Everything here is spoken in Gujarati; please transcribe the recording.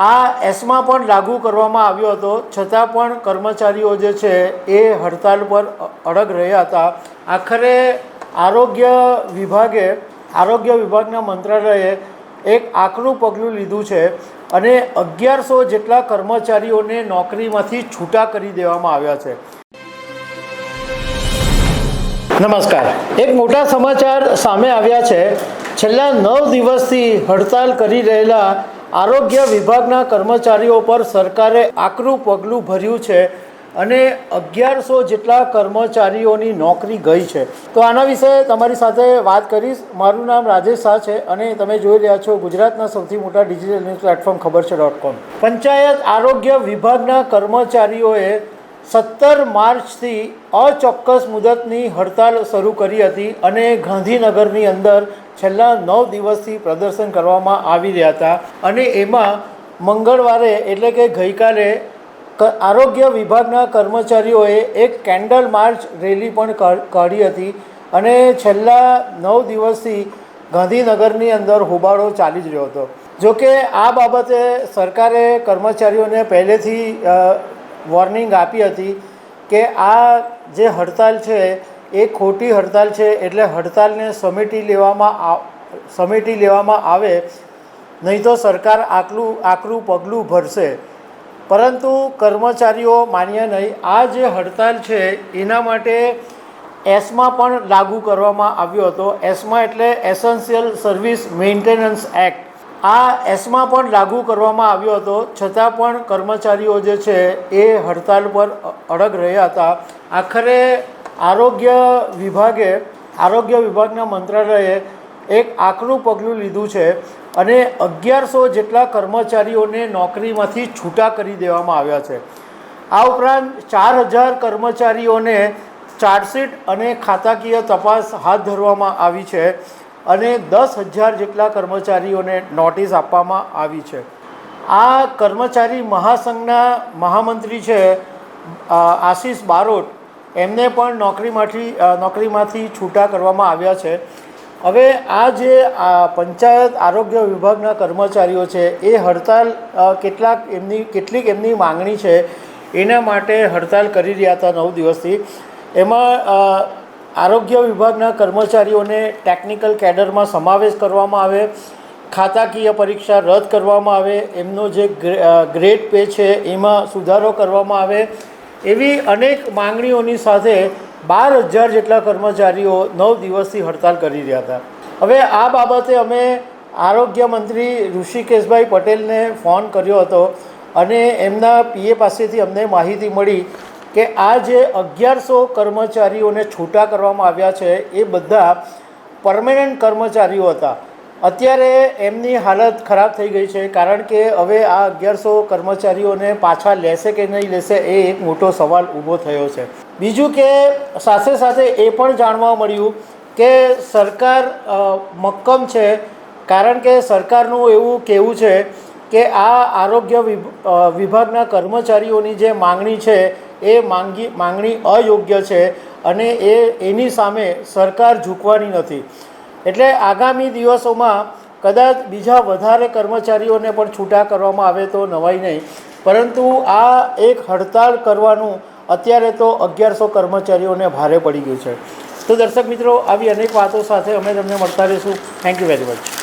આ એસમાં પણ લાગુ કરવામાં આવ્યો હતો. છતાં પણ કર્મચારીઓ જે છે એ હડતાલ પર અડગ રહ્યા હતા. આખરે આરોગ્ય વિભાગે, આરોગ્ય વિભાગના મંત્રાલયે એક આકરું પગલું લીધું છે અને અગિયારસો જેટલા કર્મચારીઓને નોકરીમાંથી છૂટા કરી દેવામાં આવ્યા છે. નમસ્કાર. એક મોટા સમાચાર સામે આવ્યા છે. છેલ્લા નવ દિવસથી હડતાલ કરી રહેલા આરોગ્ય વિભાગના કર્મચારીઓ પર સરકારે આકરું પગલું ભર્યું છે અને અગિયારસો જેટલા કર્મચારીઓની નોકરી ગઈ છે. તો આના વિશે તમારી સાથે વાત કરીશ. મારું નામ રાજેશ શાહ છે અને તમે જોઈ રહ્યા છો ગુજરાતના સૌથી મોટા ડિજિટલ ન્યૂઝ પ્લેટફોર્મ ખબર છે ડોટ કોમ. પંચાયત આરોગ્ય વિભાગના કર્મચારીઓએ સત્તર માર્ચથી અચોક્કસ મુદતની હડતાલ શરૂ કરી હતી અને ગાંધીનગરની અંદર છેલ્લા નવ દિવસથી પ્રદર્શન કરવામાં આવી રહ્યા હતા. અને એમાં મંગળવારે એટલે કે ગઈકાલે આરોગ્ય વિભાગના કર્મચારીઓએ એક કેન્ડલ માર્ચ રેલી પણ કાઢી હતી અને છેલ્લા નવ દિવસથી ગાંધીનગરની અંદર હોબાળો ચાલી જ રહ્યો હતો. જોકે આ બાબતે સરકારે કર્મચારીઓને પહેલેથી વોર્નિંગ આપી હતી કે આ જે હડતાલ છે, એ ખોટી હડતાલ છે, એટલે હડતાલને સમેટી લેવામાં સમેટી લેવામાં આવે, નહીં તો સરકાર આકલું, આકરું પગલું ભરશે. પરંતુ કર્મચારીઓ માન્ય નહીં, આ જે હડતાલ છે, એના માટે એસમાં પણ લાગુ કરવામાં આવ્યો હતો. એસમાં એટલે એસેન્શિયલ સર્વિસ મેન્ટેનન્સ એક્ટ આ એસમાં પણ લાગુ કરવામાં આવ્યો હતો. છતાં પણ કર્મચારીઓ જે છે એ હડતાલ પર અડગ રહ્યા હતા. આખરે આરોગ્ય વિભાગે, આરોગ્ય વિભાગના મંત્રાલયે એક આકરું પગલું લીધું છે અને અગિયારસો જેટલા કર્મચારીઓને નોકરીમાંથી છૂટા કરી દેવામાં આવ્યા છે. આ ઉપરાંત ચાર હજાર કર્મચારીઓને ચાર્જશીટ અને ખાતાકીય તપાસ હાથ ધરવામાં આવી છે. અને દસ હજાર જેટલા કર્મચારીઓને નોટિસ આપવામાં આવી છે. આ કર્મચારી મહાસંઘના મહામંત્રી છે આશીષ બારોટ. એમને પણ નોકરીમાંથી નોકરીમાંથી છૂટા કરવામાં આવ્યા છે. હવે આ જે પંચાયત આરોગ્ય વિભાગના કર્મચારીઓ છે, એ હડતાલ કેટલાક એમની, કેટલીક એમની માંગણી છે, એના માટે હડતાલ કરી રહ્યા હતા નવ દિવસથી. એમાં આરોગ્ય વિભાગના કર્મચારીઓને ટેકનિકલ કેડરમાં સમાવેશ કરવામાં આવે, ખાતાકીય પરીક્ષા રદ કરવામાં આવે, એમનો જે ગ્રે- ગ્રેડ પે છે એમાં સુધારો કરવામાં આવે. એવી અનેક માંગણીઓની સાથે બાર હજાર જેટલા કર્મચારીઓ નવ દિવસથી હડતાલ કરી રહ્યા હતા. હવે આ બાબતે અમે આરોગ્ય મંત્રી ઋષિકેશભાઈ પટેલને ફોન કર્યો હતો અને એમના પીએ પાસેથી અમને માહિતી મળી કે આ જે અગિયારસો કર્મચારીઓને છૂટા કરવામાં આવ્યા છે, એ બધા પરમેનન્ટ કર્મચારીઓ હતા. અત્યારે એમની હાલત ખરાબ થઈ ગઈ છે, કારણ કે હવે આ અગિયારસો કર્મચારીઓને પાછા લેશે કે નહીં લેશે, એ એક મોટો સવાલ ઊભો થયો છે. બીજું કે સાથે સાથે એ પણ જાણવા મળ્યું કે સરકાર મક્કમ છે, કારણ કે સરકારનું એવું કહેવું છે કે આ આરોગ્ય વિભ- વિભાગના કર્મચારીઓની જે માંગણી છે એ માંગી માંગણી અયોગ્ય છે અને એ એની સામે સરકાર ઝૂકવાની નથી. એટલે આગામી દિવસોમાં કદાચ બીજા વધારે કર્મચારીઓને પણ છૂટા કરવામાં આવે તો નવાઈ નહીં. પરંતુ આ એક હડતાળ કરવાનું અત્યારે તો અગિયારસો કર્મચારીઓને ભારે પડી ગયું છે. તો દર્શક મિત્રો, આવી અનેક વાતો સાથે અમે તમને મળતા રહીશું. Thank you very much